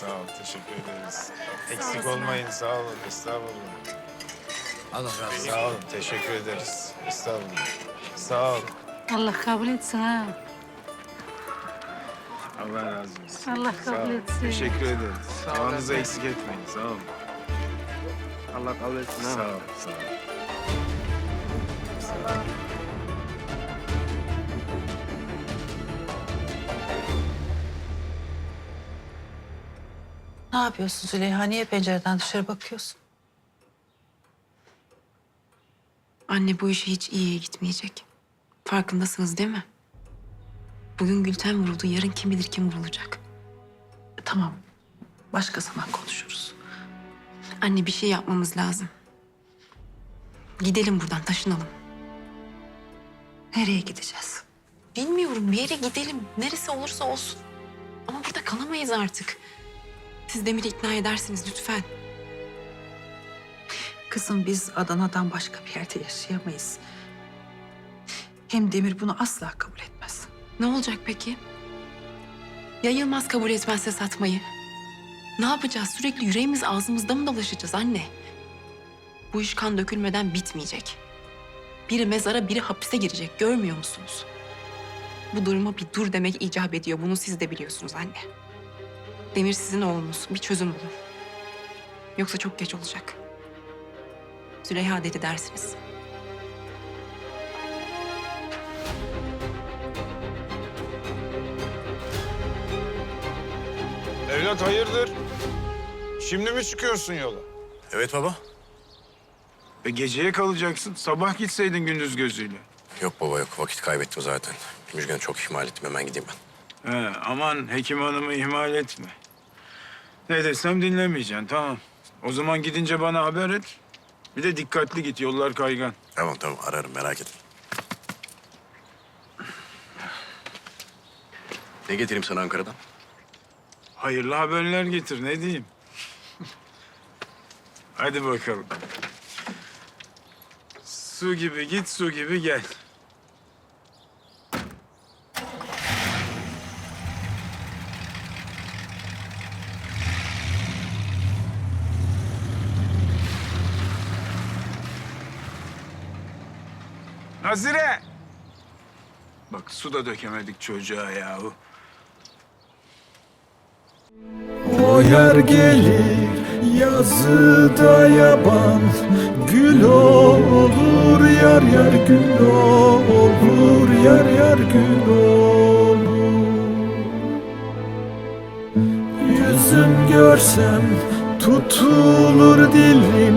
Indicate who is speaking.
Speaker 1: Sağ ol, teşekkür ederiz. Eksik olmayın, sağ olun, estağfurullah.
Speaker 2: Allah razı olsun.
Speaker 1: Sağ olun, teşekkür ederiz. Estağfurullah. Sağ olun.
Speaker 3: Allah kabul etsin ha.
Speaker 1: Allah razı olsun.
Speaker 3: Allah
Speaker 1: Sağ
Speaker 3: kabul
Speaker 1: olun.
Speaker 3: etsin.
Speaker 1: Teşekkür ederiz.
Speaker 2: Sağ olun.
Speaker 1: Duanızı eksik etmeyin, sağ olun.
Speaker 2: Allah kabul etsin
Speaker 1: Sağ olun, sağ olun.
Speaker 4: Ne yapıyorsun Züleyha? Niye pencereden dışarı bakıyorsun?
Speaker 5: Anne bu iş hiç iyiye gitmeyecek. Farkındasınız değil mi? Bugün Gülten vuruldu, yarın kim bilir kim vurulacak.
Speaker 4: Tamam. Başka zaman konuşuruz.
Speaker 5: Anne bir şey yapmamız lazım. Gidelim buradan, taşınalım.
Speaker 4: Nereye gideceğiz?
Speaker 5: Bilmiyorum bir yere gidelim. Neresi olursa olsun. Ama burada kalamayız artık. Siz Demir'i ikna edersiniz lütfen.
Speaker 4: Kızım biz Adana'dan başka bir yerde yaşayamayız. Hem Demir bunu asla kabul etmez.
Speaker 5: Ne olacak peki? Ya Yılmaz kabul etmezse satmayı? Ne yapacağız? Sürekli yüreğimiz ağzımızda mı dolaşacağız anne? Bu iş kan dökülmeden bitmeyecek. Biri mezara, biri hapise girecek. Görmüyor musunuz? Bu duruma bir dur demek icap ediyor. Bunu siz de biliyorsunuz anne. Demir sizin oğlunuz. Bir çözüm bulun. Yoksa çok geç olacak. Züleyha dedi dersiniz.
Speaker 1: Evlat hayırdır? Şimdi mi çıkıyorsun yola?
Speaker 6: Evet baba.
Speaker 1: E geceye kalacaksın. Sabah gitseydin gündüz gözüyle.
Speaker 6: Yok baba yok vakit kaybettim zaten. Müjgan çok ihmal ettim hemen gideyim ben.
Speaker 1: He, aman hekim hanımı ihmal etme. Ne desem dinlemeyeceksin, tamam. O zaman gidince bana haber et. Bir de dikkatli git, yollar kaygan.
Speaker 6: Tamam tamam ararım merak etme. Ne getireyim sana Ankara'dan?
Speaker 1: Hayırlı haberler getir, ne diyeyim? Hadi bakalım. Su gibi git, su gibi gel. Nazire! Bak su da dökemedik çocuğa yahu.
Speaker 7: O yer gelir yazıda yaban Gül olur yar yar gül olur Yar yar gül olur Yüzüm görsem tutulur dilim